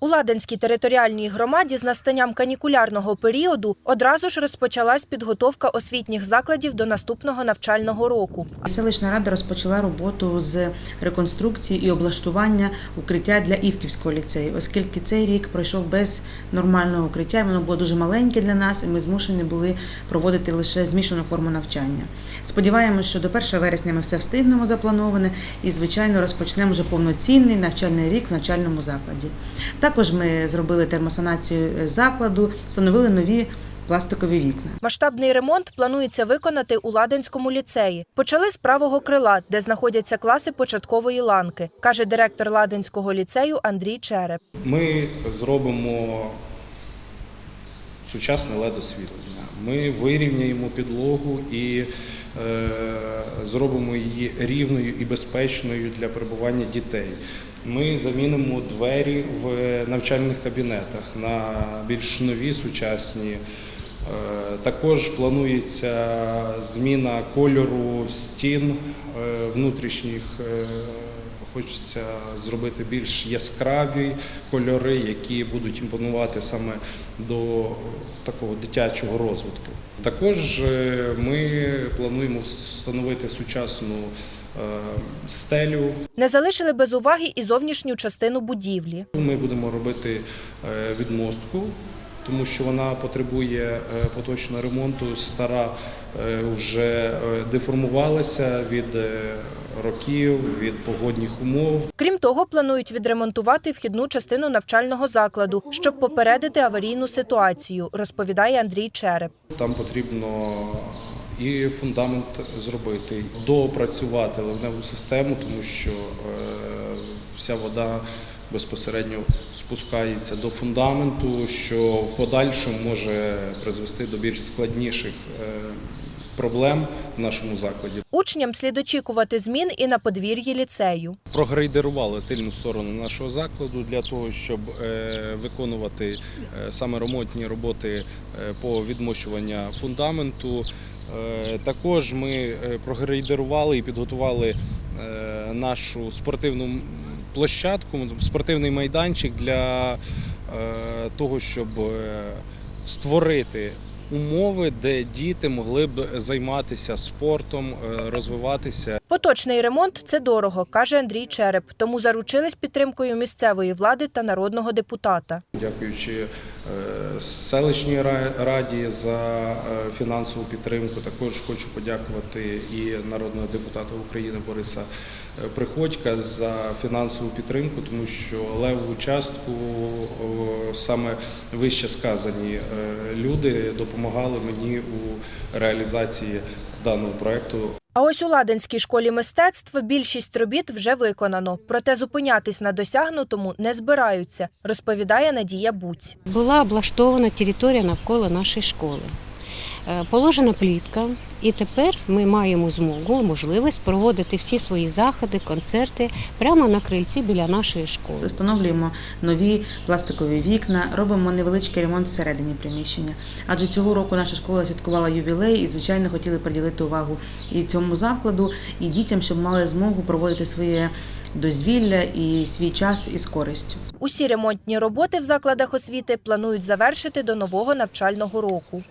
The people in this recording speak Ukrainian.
У Ладенській територіальній громаді з настанням канікулярного періоду одразу ж розпочалась підготовка освітніх закладів до наступного навчального року. Селищна рада розпочала роботу з реконструкції і облаштування укриття для Івківського ліцею, оскільки цей рік пройшов без нормального укриття, воно було дуже маленьке для нас, і ми змушені були проводити лише змішану форму навчання. Сподіваємося, що до 1 вересня ми все встигнемо заплановане і, звичайно, розпочнемо вже повноцінний навчальний рік в навчальному закладі. Також ми зробили термосанацію закладу, встановили нові пластикові вікна. Масштабний ремонт планується виконати у Ладенському ліцеї. Почали з правого крила, де знаходяться класи початкової ланки, каже директор Ладенського ліцею Андрій Череп. Ми зробимо сучасне ледосвітлення. Ми вирівняємо підлогу і е, зробимо її рівною і безпечною для перебування дітей. Ми замінимо двері в навчальних кабінетах на більш нові сучасні. Е, Також планується зміна кольору стін е, внутрішніх. е, Хочеться зробити більш яскраві кольори, які будуть імпонувати саме до такого дитячого розвитку. Також ми плануємо встановити сучасну стелю. Не залишили без уваги і зовнішню частину будівлі. Ми будемо робити е, відмостку, тому що вона потребує е, поточного ремонту. Стара е, вже е, деформувалася від е, років, від погодних умов. Крім того, планують відремонтувати вхідну частину навчального закладу, щоб попередити аварійну ситуацію, розповідає Андрій Череп. Там потрібно і фундамент зробити, доопрацювати ливневу систему, тому що е, вся вода безпосередньо спускається до фундаменту, що в подальшому може призвести до більш складніших е, проблем в нашому закладі. Учням слід очікувати змін і на подвір'ї ліцею. Прогрейдерували тильну сторону нашого закладу для того, щоб е, виконувати саме ремонтні роботи по відмощуванню фундаменту. Е, Також ми е, прогрейдерували і підготували е, нашу спортивну площадку, спортивний майданчик для того, щоб створити умови, де діти могли б займатися спортом, е, розвиватися. Поточний ремонт це дорого, каже Андрій Череп. Тому заручились підтримкою місцевої влади та народного депутата. Дякуючи е, селищній ра- раді за е, фінансову підтримку, також хочу подякувати і народного депутата України Бориса Приходька за фінансову підтримку, тому що левову частку саме вище сказані люди допомагали мені у реалізації даного проекту. А ось у Ладенській школі мистецтв більшість робіт вже виконано, проте зупинятись на досягнутому не збираються, розповідає Надія Буць. Була облаштована територія навколо нашої школи. Е, Положена плітка, і тепер ми маємо змогу, можливість проводити всі свої заходи, концерти прямо на крильці біля нашої школи. Встановлюємо нові пластикові вікна, робимо невеличкий ремонт всередині приміщення. Адже цього року наша школа святкувала ювілей і, звичайно, хотіли приділити увагу і цьому закладу, і дітям, щоб мали змогу проводити своє дозвілля і свій час із користю. Усі ремонтні роботи в закладах освіти планують завершити до нового навчального року.